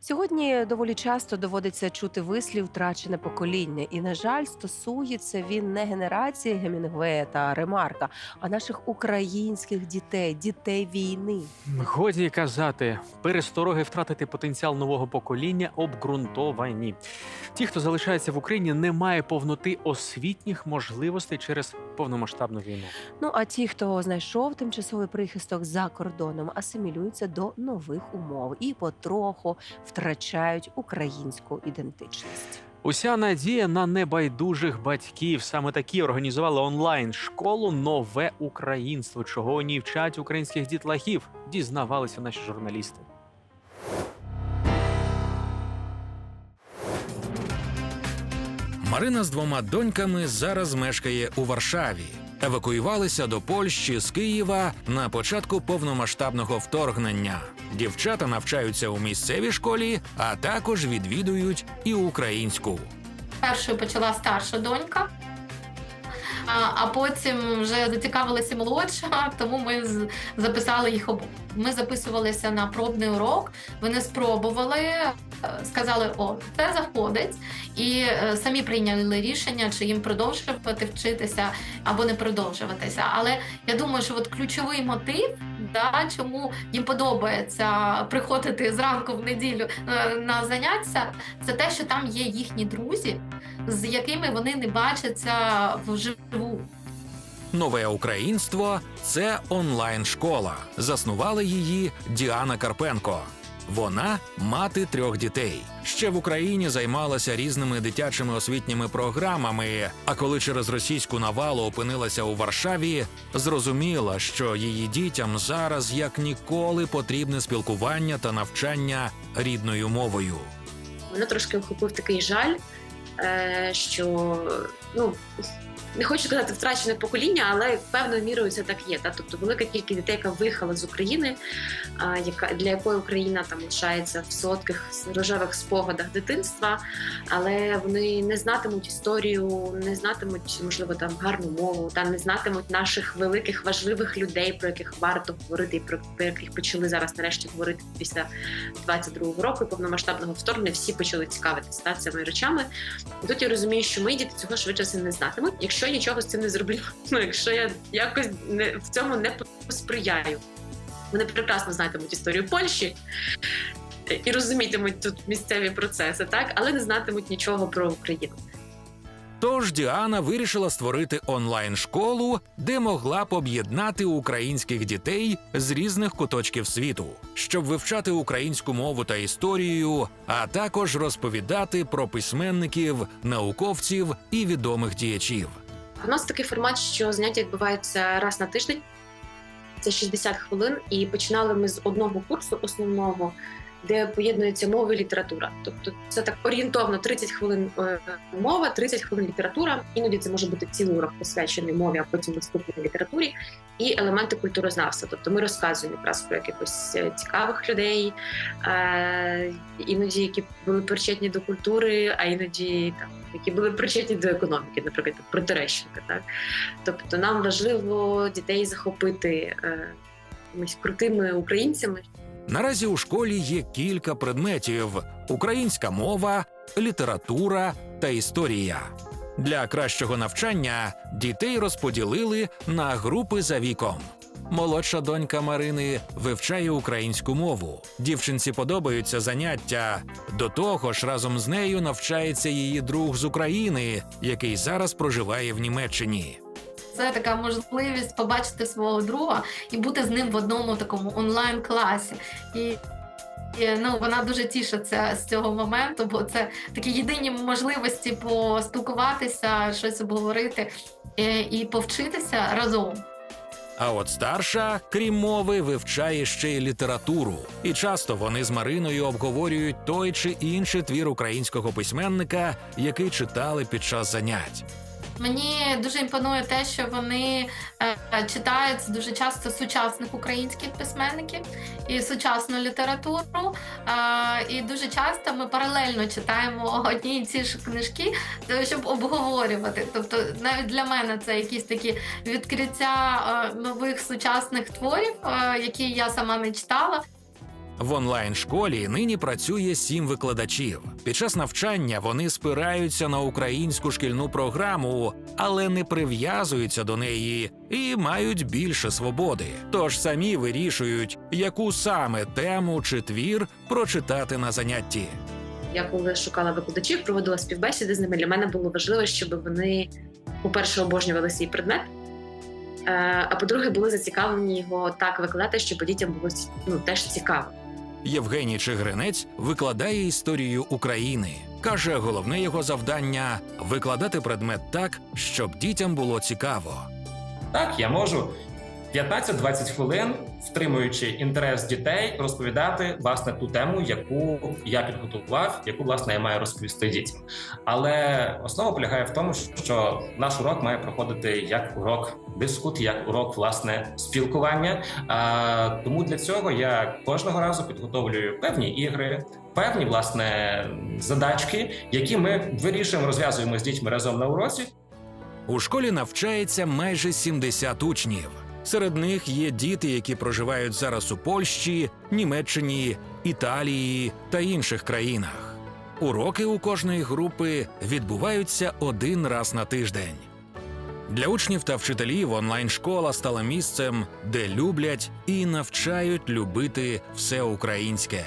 Сьогодні доволі часто доводиться чути вислів втрачене покоління, і на жаль, стосується він не генерації Гемінгвея та Ремарка, а наших українських дітей, дітей війни. Годі казати, перестороги втратити потенціал нового покоління обґрунтовані. Ті, хто залишається в Україні, не має повноти освітніх можливостей через повномасштабну війну. Ну а ті, хто знайшов тимчасовий прихисток за кордоном, асимілюються до нових умов і потроху втрачають українську ідентичність. Уся надія на небайдужих батьків. Саме такі організували онлайн школу Нове українство, чого у ній вчать українських дітлахів, дізнавалися наші журналісти. Марина з двома доньками зараз мешкає у Варшаві. Евакуювалися до Польщі з Києва на початку повномасштабного вторгнення. Дівчата навчаються у місцевій школі, а також відвідують і українську. Першою почала старша донька, а, потім вже зацікавилася молодша, тому ми записали їх обох. Ми записувалися на пробний урок. Вони спробували, сказали, о, це заходить, і е, самі прийняли рішення, чи їм продовжувати вчитися або не продовжуватися. Але я думаю, що от ключовий мотив, да, чому їм подобається приходити зранку в неділю е, на заняття, це те, що там є їхні друзі, з якими вони не бачаться вживу. Нове українство це онлайн-школа. Заснувала її Діана Карпенко. Вона мати трьох дітей. Ще в Україні займалася різними дитячими освітніми програмами. А коли через російську навалу опинилася у Варшаві, зрозуміла, що її дітям зараз як ніколи потрібне спілкування та навчання рідною мовою. Мене трошки охопив такий жаль, що ну. Не хочу сказати втрачене покоління, але певною мірою це так є. Та? Тобто велика кількість дітей, яка виїхала з України, а, яка для якої Україна там лишається в сотких рожевих спогадах дитинства, але вони не знатимуть історію, не знатимуть, можливо, там гарну мову, та не знатимуть наших великих важливих людей, про яких варто говорити, і про, яких почали зараз нарешті говорити після 22-го року повномасштабного вторгнення. Всі почали цікавитися та, цими речами. І тут я розумію, що мої діти цього швидше не знатимуть, якщо я нічого з цим не зроблю. Ну якщо я якось не в цьому не посприяю. Вони прекрасно знатимуть історію Польщі і розумітимуть тут місцеві процеси, так але не знатимуть нічого про Україну. Тож Діана вирішила створити онлайн-школу, де могла б об'єднати українських дітей з різних куточків світу, щоб вивчати українську мову та історію, а також розповідати про письменників, науковців і відомих діячів. У нас такий формат, що заняття відбуваються раз на тиждень. Це 60 хвилин, і починали ми з одного курсу основного, де поєднується мова і література. Тобто це так орієнтовно 30 хвилин е, мова, 30 хвилин література. Іноді це може бути цілий урок присвячений мові, а потім наступній літературі, і елементи культурознавства. Тобто ми розказуємо якраз про якихось е, цікавих людей, е, іноді які були причетні до культури, а іноді там які були причетні до економіки, наприклад, про Терещенка. Так тобто нам важливо дітей захопити е, крутими українцями, Наразі у школі є кілька предметів: українська мова, література та історія. Для кращого навчання дітей розподілили на групи за віком. Молодша донька Марини вивчає українську мову. Дівчинці подобаються заняття. До того ж, разом з нею навчається її друг з України, який зараз проживає в Німеччині. Це така можливість побачити свого друга і бути з ним в одному такому онлайн-класі. І, і ну, вона дуже тішиться з цього моменту, бо це такі єдині можливості поспілкуватися, щось обговорити і, і повчитися разом. А от старша, крім мови, вивчає ще й літературу. І часто вони з Мариною обговорюють той чи інший твір українського письменника, який читали під час занять. Мені дуже імпонує те, що вони е, читають дуже часто сучасних українських письменників і сучасну літературу. Е, і дуже часто ми паралельно читаємо одні і ці ж книжки, е, щоб обговорювати. Тобто, навіть для мене це якісь такі відкриття нових сучасних творів, які я сама не читала. В онлайн-школі нині працює сім викладачів. Під час навчання вони спираються на українську шкільну програму, але не прив'язуються до неї і мають більше свободи. Тож самі вирішують, яку саме тему чи твір прочитати на занятті. Я коли шукала викладачів, проводила співбесіди з ними. Для мене було важливо, щоб вони, по-перше, обожнювали свій предмет. е, А по-друге, були зацікавлені його так викладати, щоб дітям було ну, теж цікаво. Євгеній Чигринець викладає історію України. Каже, головне його завдання викладати предмет так, щоб дітям було цікаво. Так, я можу 15-20 хвилин, втримуючи інтерес дітей, розповідати власне ту тему, яку я підготував, яку власне я маю розповісти дітям. Але основа полягає в тому, що наш урок має проходити як урок дискут, як урок власне спілкування. А, тому для цього я кожного разу підготовлюю певні ігри. Певні власне задачки, які ми вирішуємо, розв'язуємо з дітьми разом на уроці, У школі навчається майже 70 учнів. Серед них є діти, які проживають зараз у Польщі, Німеччині, Італії та інших країнах. Уроки у кожної групи відбуваються один раз на тиждень. Для учнів та вчителів онлайн-школа стала місцем, де люблять і навчають любити все українське.